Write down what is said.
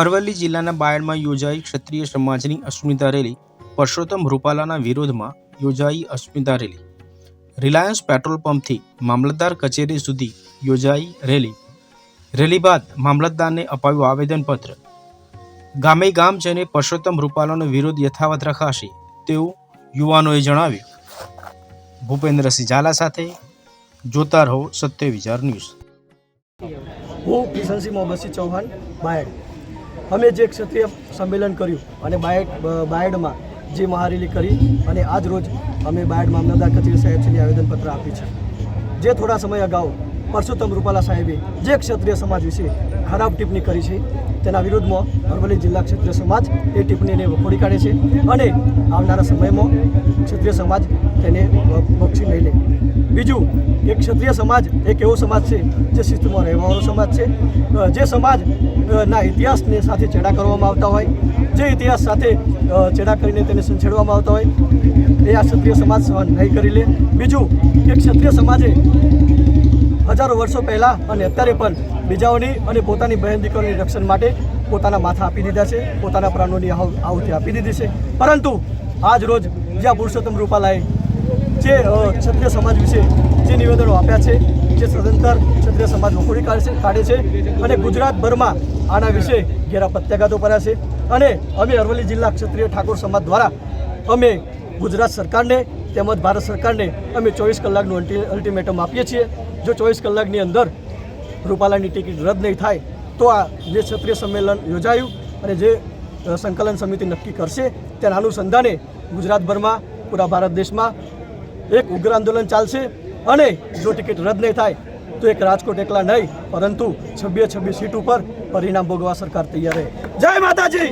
અરવલ્લી જિલ્લાના બાયડમાં યોજાઈ ક્ષત્રિય સમાજની અસ્મિતા રેલી, પરસોત્તમ રૂપાલાના વિરોધમાં યોજાઈ અસ્મિતા રેલી. રિલાયન્સ પેટ્રોલ પંપથી મામલતદાર કચેરી સુધી યોજાઈ રેલી. રેલી બાદ મામલતદારને અપાયું આવેદનપત્ર. ગામે ગામ જઈને પરસોત્તમ રૂપાલાનો વિરોધ યથાવત રખાશે તેવું યુવાનોએ જણાવ્યું. ભૂપેન્દ્રસિંહ ઝાલા સાથે જોતા રહો સત્ય વિચાર ન્યૂઝ. હું કિશનસિંહ મોહમ્મદસિંહ ચૌહાણ, બાયડ. અમે જે ક્ષત્રિય સંમેલન કર્યું અને બાયડ બાયડમાં જે મહારેલી કરી અને આજ રોજ અમે બાયડ મામલતદાર કચેરી સાહેબ સુધી આવેદનપત્ર આપી છે. જે થોડા સમય અગાઉ પરસોત્તમ રૂપાલા સાહેબે જે ક્ષત્રિય સમાજ વિશે ખરાબ ટિપ્પણી કરી છે, તેના વિરુદ્ધમાં અરવલ્લી જિલ્લા ક્ષત્રિય સમાજ એ ટિપ્પણીને વખોડી કાઢે છે અને આવનારા સમયમાં ક્ષત્રિય સમાજ તેને બક્ષી નહીં લે. બીજું કે ક્ષત્રિય સમાજ એક એવો સમાજ છે જે શિસ્તમાં રહેવાવાળો સમાજ છે. જે સમાજ ના ઇતિહાસને સાથે ચેડા કરવામાં આવતા હોય, જે ઇતિહાસ સાથે ચેડા કરીને તેને સંછેડવામાં આવતા હોય, એ આ ક્ષત્રિય સમાજ સહન નહીં કરી લે. બીજું કે ક્ષત્રિય સમાજે હજારો વર્ષો પહેલાં અને અત્યારે પણ બીજાઓની અને પોતાની બહેન દીકરીઓની રક્ષણ માટે પોતાના માથા આપી દીધા છે, પોતાના પ્રાણોની આહુ- આહુતિ આપી દીધી છે. પરંતુ આજ રોજ જ્યાં પુરુષોત્તમ રૂપાલાએ જે ક્ષત્રિય સમાજ વિશે જે નિવેદનો આપ્યા છે, જે સદંતર ક્ષત્રિય સમાજ વખોડી કાઢે છે કાઢે છે અને ગુજરાતભરમાં આના વિશે ઘેરા પ્રત્યાઘાતો કર્યા છે. અને અમે અરવલ્લી જિલ્લા ક્ષત્રિય ઠાકોર સમાજ દ્વારા અમે ગુજરાત સરકારને તેમજ ભારત સરકારને અમે ચોવીસ કલાકનું અલ્ટી અલ્ટિમેટમ આપીએ છીએ. જો ચોવીસ કલાકની અંદર રૂપાલાની ટિકિટ રદ નહીં થાય, તો આ જે ક્ષત્રિય સંમેલન યોજાયું અને જે સંકલન સમિતિ નક્કી કરશે, તેના અનુસંધાને ગુજરાતભરમાં, પૂરા ભારત દેશમાં એક ઉગ્ર આંદોલન ચાલશે અને જો ટિકિટ રદ નહીં થાય, તો એક રાજકોટ એકલા નહીં, પરંતુ છબ્બીએ છબ્બી સીટ ઉપર પરિણામ ભોગવા સરકાર તૈયાર રહે. જય માતાજી!